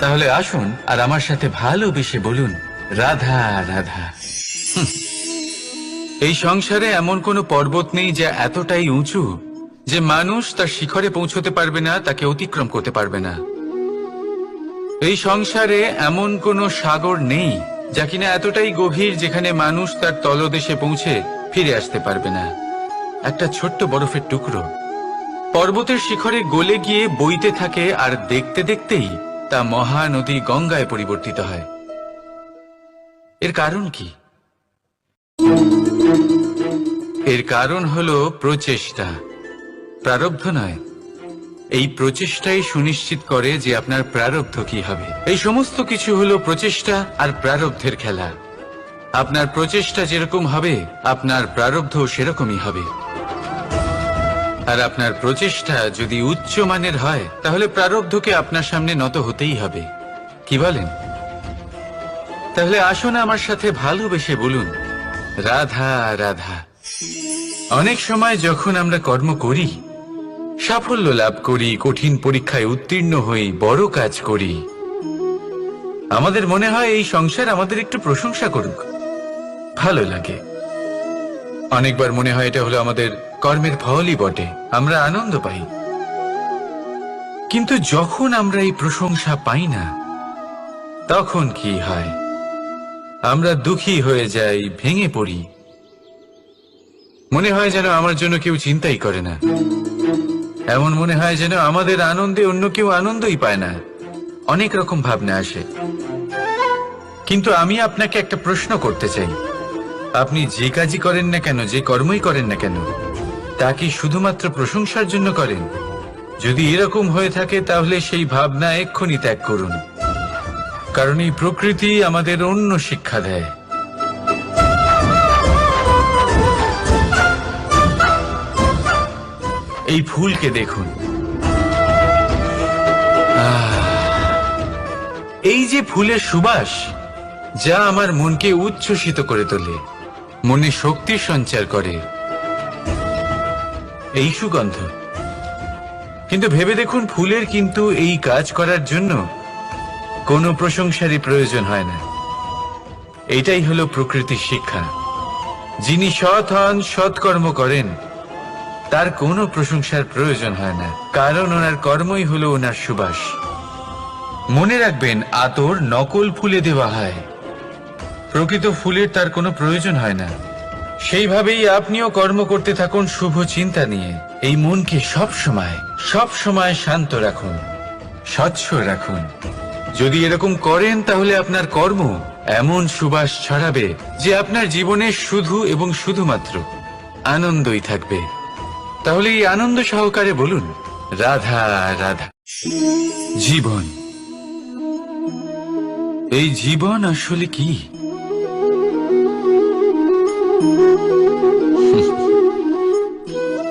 তাহলে আসুন আর আমার সাথে ভালোবেসে বলুন, রাধা রাধা। এই সংসারে এমন কোনো পর্বত নেই যা এতটাই উঁচু যে মানুষ তার শিখরে পৌঁছতে পারবে না, তাকে অতিক্রম করতে পারবে না। এই সংসারে এমন কোনো সাগর নেই যা কিনা এতটাই গভীর যেখানে মানুষ তার তলদেশে পৌঁছে ফিরে আসতে পারবে না। একটা ছোট্ট বরফের টুকরো। পর্বতের শিখরে গলে গিয়ে বইতে থাকে আর দেখতে দেখতেই তা মহানদী গঙ্গায় পরিবর্তিত হয়। এর কারণ কি? এর কারণ হল প্রচেষ্টা। প্রারব্ধ নয়। এই প্রচেষ্টাই সুনিশ্চিত করে যে আপনার প্রারব্ধ কি হবে। এই সমস্ত কিছু হলো প্রচেষ্টা আর প্রারব্ধের খেলা। আপনার প্রচেষ্টা যেরকম হবে, আপনার প্রারব্ধ সেরকমই হবে। আর আপনার প্রচেষ্টা যদি উচ্চ মানের হয়, তাহলে প্রারব্ধকে আপনার সামনে নত হতেই হবে। কি বলেন? তাহলে আসুন আমার সাথে ভালোবেসে বলুন, রাধা রাধা। অনেক সময় যখন আমরা কর্ম করি, সাফল্য লাভ করি, কঠিন পরীক্ষায় উত্তীর্ণ হই, বড় কাজ করি, আমাদের মনে হয় এই সংসার আমাদের একটু প্রশংসা করুক। ভালো লাগে। অনেকবার মনে হয় এটা হলো আমাদের কর্মের ফলই বটে, আমরা আনন্দ পাই। কিন্তু যখন আমরা এই প্রশংসা পাই না, তখন কি হয়? আমরা দুঃখী হয়ে যাই, ভেঙে পড়ি। মনে হয় যেন আমার জন্য কেউ চিন্তাই করে না। এমন মনে হয় যেন আমাদের আনন্দে অন্য কেউ আনন্দই পায় না। অনেক রকম ভাবনা আসে। কিন্তু আমি আপনাকে একটা প্রশ্ন করতে চাই। আপনি যে কাজই করেন না কেন, যে কর্মই করেন না কেন তা কি শুধুমাত্র প্রশংসার জন্য করেন? যদি এরকম হয়ে থাকে, তাহলে সেই ভাবনা এক্ষুনি ত্যাগ করুন। কারণ এই প্রকৃতি আমাদের অন্য শিক্ষা দেয়। এই ফুলকে দেখুন। এই যে ফুলের সুবাস, যা আমার মনকে উচ্ছ্বসিত করে তোলে, মনে শক্তি সঞ্চার করে। এই সুগন্ধ। কিন্তু ভেবে দেখুন, ফুলের কিন্তু এই কাজ করার জন্য কোনো প্রশংসারই প্রয়োজন হয় না। এটাই হলো প্রকৃতির শিক্ষা। যিনি সৎ হন সৎকর্ম করেন, তার কোনো প্রশংসার প্রয়োজন হয় না। কারণ ওনার কর্মই হলো ওনার সুবাস। মনে রাখবেন, আতর নকল ফুলে দেওয়া হয়। প্রকৃত ফুলের তার কোনো প্রয়োজন হয় না। সেইভাবেই আপনিও কর্ম করতে থাকুন শুভ চিন্তা নিয়ে। এই মনকে সব সময় সব সময় শান্ত রাখুন, স্বচ্ছ রাখুন। যদি এরকম করেন তাহলে আপনার কর্ম এমন সুবাস ছড়াবে যে আপনার জীবনে শুধু এবং শুধুমাত্র আনন্দই থাকবে। তাহলে এই আনন্দ সহকারে বলুন, রাধা রাধা। জীবন। এই জীবন আসলে কি?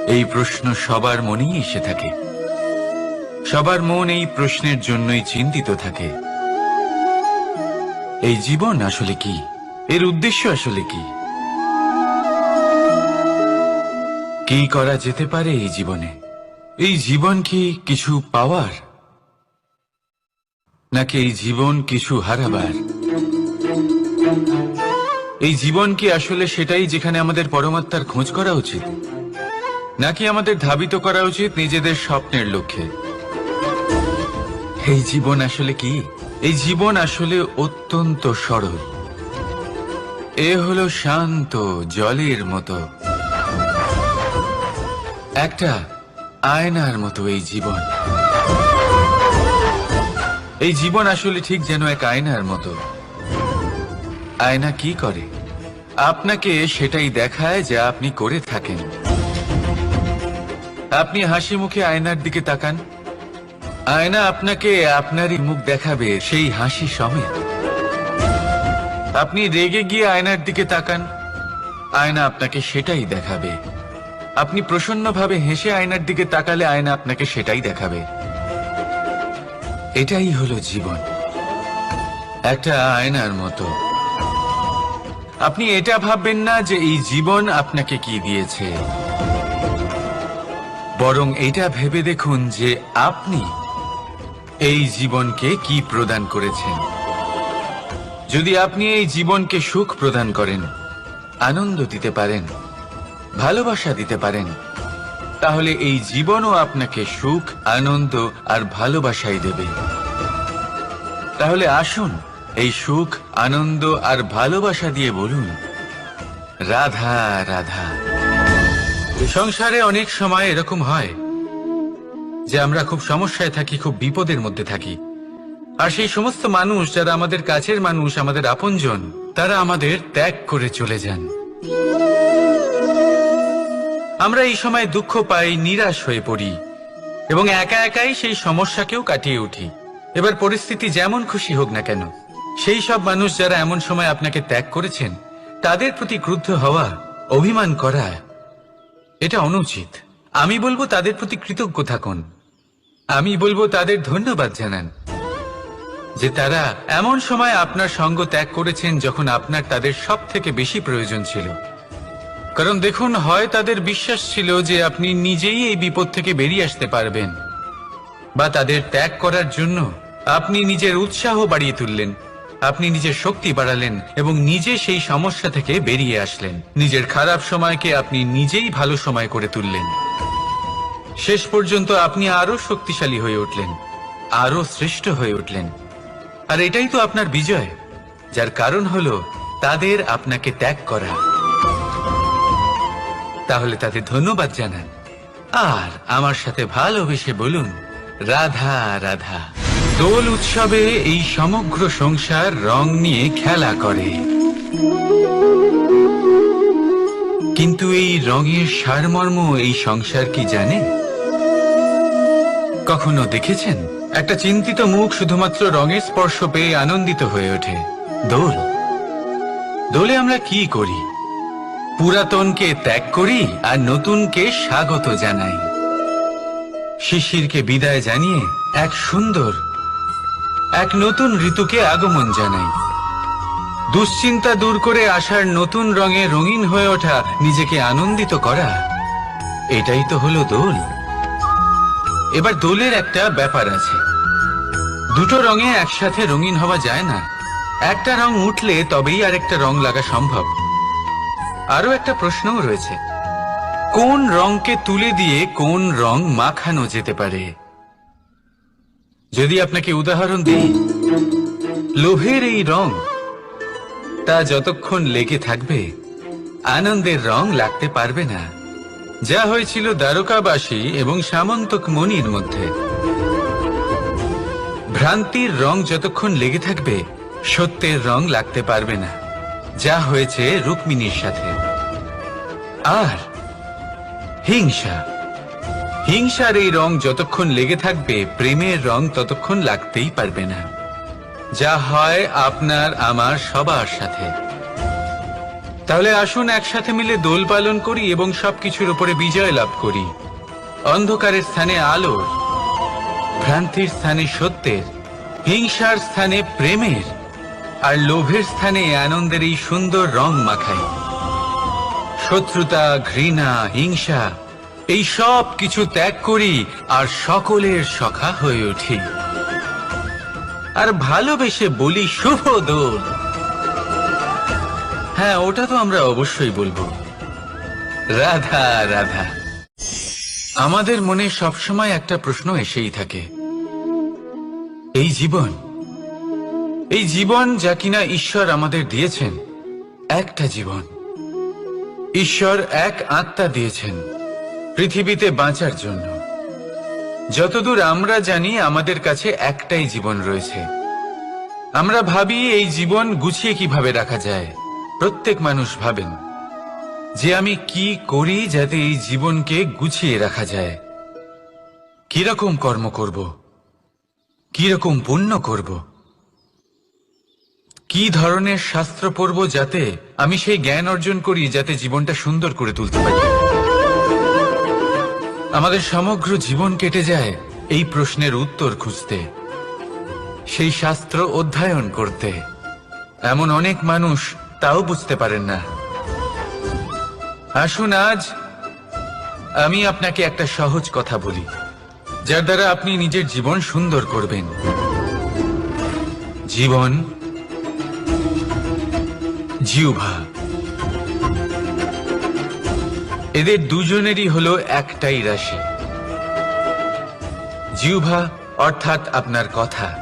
এই প্রশ্ন সবার মনেই এসে থাকে। সবার মন এই প্রশ্নের জন্যই চিন্তিত থাকে। এই জীবন আসলে কি? এর উদ্দেশ্য আসলে কি? কি করা যেতে পারে এই জীবনে? এই জীবন কি কিছু পাওয়ার? নাকি এই জীবন কিছু হারাবার? এই জীবন কি আসলে সেটাই যেখানে আমাদের পরমাত্মার খোঁজ করা উচিত? নাকি আমাদের ধাবিত করা উচিত নিজেদের স্বপ্নের লক্ষ্যে? এই জীবন আসলে কি? এই জীবন আসলে অত্যন্ত সরল। এ হলো শান্ত জলের মতো। একটা আয়নার মতো এই জীবন। এই জীবন আসলে ঠিক যেন এক আয়নার মতো। আয়না কি করে? আপনাকে সেটাই দেখায় যা আপনি করে থাকেন। আপনি হাসি মুখে আয়নার দিকে তাকান। আয়না আপনাকে আপনারই মুখ দেখাবে সেই হাসি সমেত। আপনি রেগে গিয়ে আয়নার দিকে তাকান। আয়না আপনাকে সেটাই দেখাবে। আপনি প্রসন্নভাবে হেসে আয়নার দিকে তাকালে আয়না আপনাকে সেটাই দেখাবে। এটাই হলো জীবন। একটা আয়নার মতো। আপনি এটা ভাববেন না যে এই জীবন আপনাকে কি দিয়েছে। বরং এটা ভেবে দেখুন যে আপনি এই জীবনকে কি প্রদান করেছেন। যদি আপনি এই জীবনকে সুখ প্রদান করেন, আনন্দ দিতে পারেন, ভালোবাসা দিতে পারেন, তাহলে এই জীবনও আপনাকে সুখ, আনন্দ আর ভালোবাসাই দেবে। তাহলে আসুন এই সুখ, আনন্দ আর ভালোবাসা দিয়ে বলুন, রাধা রাধা। সংসারে অনেক সময় এরকম হয় যে আমরা খুব সমস্যায় থাকি, খুব বিপদের মধ্যে থাকি। আর সেই সমস্ত মানুষ যারা আমাদের কাছের মানুষ, আমাদের আপনজন, তারা আমাদের ত্যাগ করে চলে যান। আমরা এই সময় দুঃখ পাই, নিরাশ হয়ে পড়ি এবং একা একাই সেই সমস্যাকেও কাটিয়ে উঠি। এবার পরিস্থিতি যেমন খুশি হোক না কেন, সেই সব মানুষ যারা এমন সময় আপনাকে ত্যাগ করেছেন, তাদের প্রতি ক্রুদ্ধ হওয়া, অভিমান করা এটা অনুচিত। আমি বলব তাদের প্রতি কৃতজ্ঞ থাকুন। আমি বলব তাদের ধন্যবাদ জানান। যে তারা এমন সময় আপনার সঙ্গ ত্যাগ করেছেন যখন আপনার তাদের সব থেকে বেশি প্রয়োজন ছিল। কারণ দেখুন, হয় তাদের বিশ্বাস ছিল যে আপনি নিজেই এই বিপদ থেকে বেরিয়ে আসতে পারবেন, বা তাদের ত্যাগ করার জন্য আপনি নিজের উৎসাহ বাড়িয়ে তুললেন। আপনি নিজের শক্তি বাড়ালেন এবং নিজে সেই সমস্যা থেকে বেরিয়ে আসলেন। নিজের খারাপ সময়কে আপনি নিজেই ভালো সময় করে তুললেন। শেষ পর্যন্ত আপনি আরও শক্তিশালী হয়ে উঠলেন আরও শ্রেষ্ঠ হয়ে উঠলেন। আর এটাই তো আপনার বিজয়, যার কারণ হলো তাদের আপনাকে ত্যাগ করা। তাহলে তাদের ধন্যবাদ জানান। আর আমার সাথে ভালোবেসে বলুন, রাধা রাধা। দোল উৎসবে এই সমগ্র সংসার রং নিয়ে খেলা করে। কিন্তু এই রঙের সারমর্ম এই সংসার কি জানে? কখনো দেখেছেন? একটা চিন্তিত মুখ শুধুমাত্র রঙের স্পর্শ পেয়ে আনন্দিত হয়ে ওঠে। দোল। দোলে আমরা কি করি? পুরাতনকে ত্যাগ করি আর নতুনকে স্বাগত জানাই। শিশিরকে বিদায় জানিয়ে এক সুন্দর এক নতুন ঋতুকে আগমন জানাই। দুশ্চিন্তা দূর করে আসার নতুন রঙে রঙিন হয়ে ওঠা নিজেকে আনন্দিত করা, এটাই তো হলো দোল। এবার দোলের একটা ব্যাপার আছে। দুটো রঙে একসাথে রঙিন হওয়া যায় না। একটা রং উঠলে তবেই আরেকটা রং লাগা সম্ভব। আরও একটা প্রশ্নও রয়েছে। কোন রংকে তুলে দিয়ে কোন রং মাখানো যেতে পারে? যদি আপনাকে উদাহরণ দিই লোহের এই রং, তা যতক্ষণ লেগে থাকবে, আনন্দের রং লাগতে পারবে না। যা হয়েছিল দ্বারকাবাসী এবং সামন্তক মনির মধ্যে। ভ্রান্তির রং যতক্ষণ লেগে থাকবে, সত্যের রং লাগতে পারবে না। যা হয়েছে রুক্মিণীর সাথে। আর হিংসা। হিংসার এই রং যতক্ষণ লেগে থাকবে, প্রেমের রং ততক্ষণ লাগতেই পারবে না। যা হয় আপনার, আমার, সবার সাথে। তাহলে আসুন একসাথে মিলে দোল পালন করি এবং সবকিছুর উপরে বিজয় লাভ করি। অন্ধকারের স্থানে আলোর ভ্রান্তির স্থানে সত্যের, হিংসার স্থানে প্রেমের, আর লোভের স্থানে আনন্দের এই সুন্দর রং মাখাই। শত্রুতা, ঘৃণা, হিংসা এই সব কিছু ত্যাগ করি আর সকলের সখা হয়ে উঠি। আর ভালোবেসে বলি শুভ দোল। হ্যাঁ ওটা তো আমরা অবশ্যই বলব। রাধা রাধা। আমাদের মনে সবসময় একটা প্রশ্ন এসেই থাকে। এই জীবন এই জীবন যা কিনা ঈশ্বর আমাদের দিয়েছেন, একটা জীবন। ঈশ্বর এক আত্মা দিয়েছেন। পৃথিবীতে বাঁচার জন্য। যতদূর আমরা জানি, আমাদের কাছে একটাই জীবন রয়েছে। আমরা ভাবি, এই জীবন গুছিয়ে কীভাবে রাখা যায়? প্রত্যেক মানুষ ভাবেন, যে আমি কি করি যাতে এই জীবনকে গুছিয়ে রাখা যায়? কীরকম কর্ম করব? কীরকম পুণ্য করব? কি ধরনের শাস্ত্র পড়ব যাতে আমি সেই জ্ঞান অর্জন করি যাতে জীবনটা সুন্দর করে তুলতে পারি? আমাদের সমগ্র জীবন কেটে যায় এই প্রশ্নের উত্তর খুঁজতে, সেই শাস্ত্র অধ্যয়ন করতে। এমন অনেক মানুষ তাও বুঝতে পারেন না। আসুন আজ আমি আপনাকে একটা সহজ কথা বলি, যার দ্বারা আপনি নিজের জীবন সুন্দর করবেন। জীবন জিউভা এদের দুজনেরই হলো একটাই রাশি। জিউভা অর্থাৎ আপনার কথা।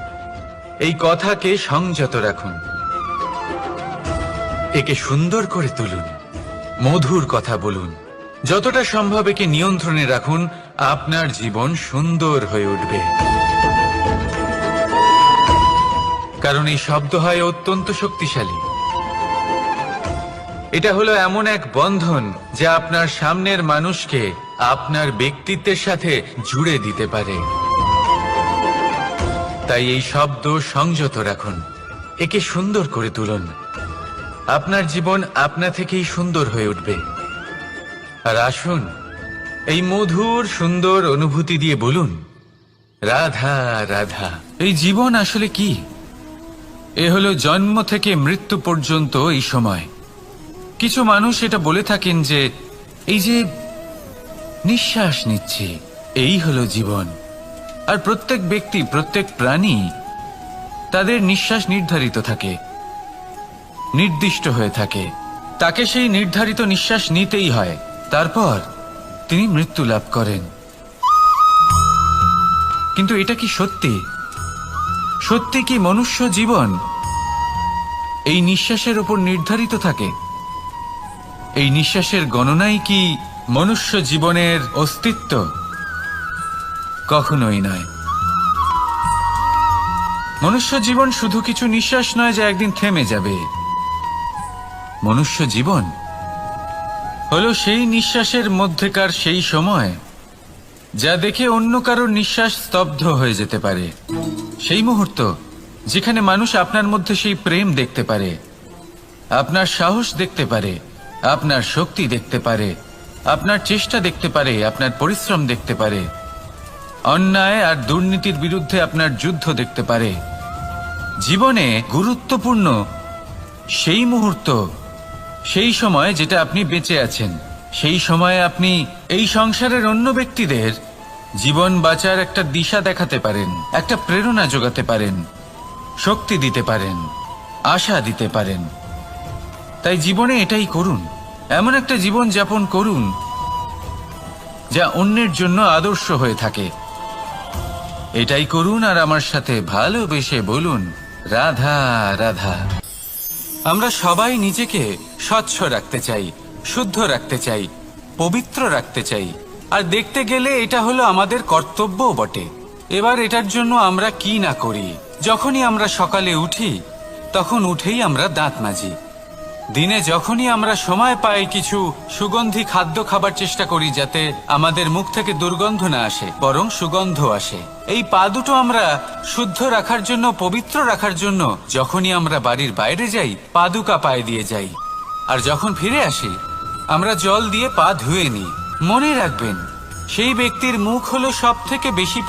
এই কথাকে সংযত রাখুন। একে সুন্দর করে তুলুন। মধুর কথা বলুন। যতটা সম্ভব একে নিয়ন্ত্রণে রাখুন। আপনার জীবন সুন্দর হয়ে উঠবে। কারণ এই শব্দ হয় অত্যন্ত শক্তিশালী। এটা হলো এমন এক বন্ধন যা আপনার সামনের মানুষকে আপনার ব্যক্তিত্বের সাথে জুড়ে দিতে পারে। তাই এই শব্দ সংযত রাখুন। একে সুন্দর করে তুলুন। আপনার জীবন আপনা থেকেই সুন্দর হয়ে উঠবে। আর আসুন, এই মধুর, সুন্দর অনুভূতি দিয়ে বলুন, রাধা রাধা, এই জীবন আসলে কি? এ হলো জন্ম থেকে মৃত্যু পর্যন্ত এই সময়। কিছু মানুষ এটা বলে থাকেন যে, এই যে নিঃশ্বাস নিচ্ছি, এই হলো জীবন। আর প্রত্যেক ব্যক্তি, প্রত্যেক প্রাণী তাদের নিঃশ্বাস নির্ধারিত থাকে, নির্দিষ্ট হয়ে থাকে। তাকে সেই নির্ধারিত নিঃশ্বাস নিতেই হয়। তারপর তিনি মৃত্যু লাভ করেন। কিন্তু এটা কি সত্যি? সত্যি কি মনুষ্য জীবন এই নিঃশ্বাসের উপর নির্ধারিত থাকে? এই নিঃশ্বাসের গণনাই কি মনুষ্য জীবনের অস্তিত্ব? কখনোই নয়। মনুষ্য জীবন শুধু কিছু নিঃশ্বাস নয় যা একদিন থেমে যাবে। মনুষ্য জীবন হলো সেই নিঃশ্বাসের মধ্যেকার সেই সময় যা দেখে অন্য কারোর নিঃশ্বাস স্তব্ধ হয়ে যেতে পারে। সেই মুহূর্ত যেখানে মানুষ আপনার মধ্যে সেই প্রেম দেখতে পারে, আপনার সাহস দেখতে পারে আপনার শক্তি দেখতে পারে, আপনার চেষ্টা দেখতে পারে, আপনার পরিশ্রম দেখতে পারে। অন্যায় আর দুর্নীতির বিরুদ্ধে আপনার যুদ্ধ দেখতে পারে। জীবনে গুরুত্বপূর্ণ সেই মুহূর্ত, সেই সময় যেটা আপনি বেঁচে আছেন, সেই সময়ে আপনি এই সংসারের অন্য ব্যক্তিদের জীবন বাঁচার একটা দিশা দেখাতে পারেন, একটা প্রেরণা যোগাতে পারেন, শক্তি দিতে পারেন, আশা দিতে পারেন। তাই জীবনে এটাই করুন। এমন একটা জীবন যাপন করুন, যা অন্যের জন্য আদর্শ হয়ে থাকে। এটাই করুন আর আমার সাথে ভালোবেসে বলুন, রাধা রাধা। আমরা সবাই নিজেকে স্বচ্ছ রাখতে চাই, শুদ্ধ রাখতে চাই, পবিত্র রাখতে চাই। আর দেখতে গেলে এটা হলো আমাদের কর্তব্যও বটে। এবার এটার জন্য আমরা কি না করি? যখনই আমরা সকালে উঠি, তখন উঠেই আমরা দাঁত মাজি। দিনে যখনই আমরা সময় পাই কিছু সুগন্ধি খাদ্য খাবার চেষ্টা করি যাতে আমাদের মুখ থেকে দুর্গন্ধ না আসে, বরং সুগন্ধ আসে। এই পা দুটো আমরা শুদ্ধ রাখার জন্য, পবিত্র রাখার জন্য যখনই আমরা বাড়ির বাইরে যাই পাদুকা পায়ে দিয়ে যাই। আর যখন ফিরে আসি, আমরা জল দিয়ে পা ধুয়ে নিই। মনে রাখবেন, সেই ব্যক্তির মুখ হলো সব থেকে বেশি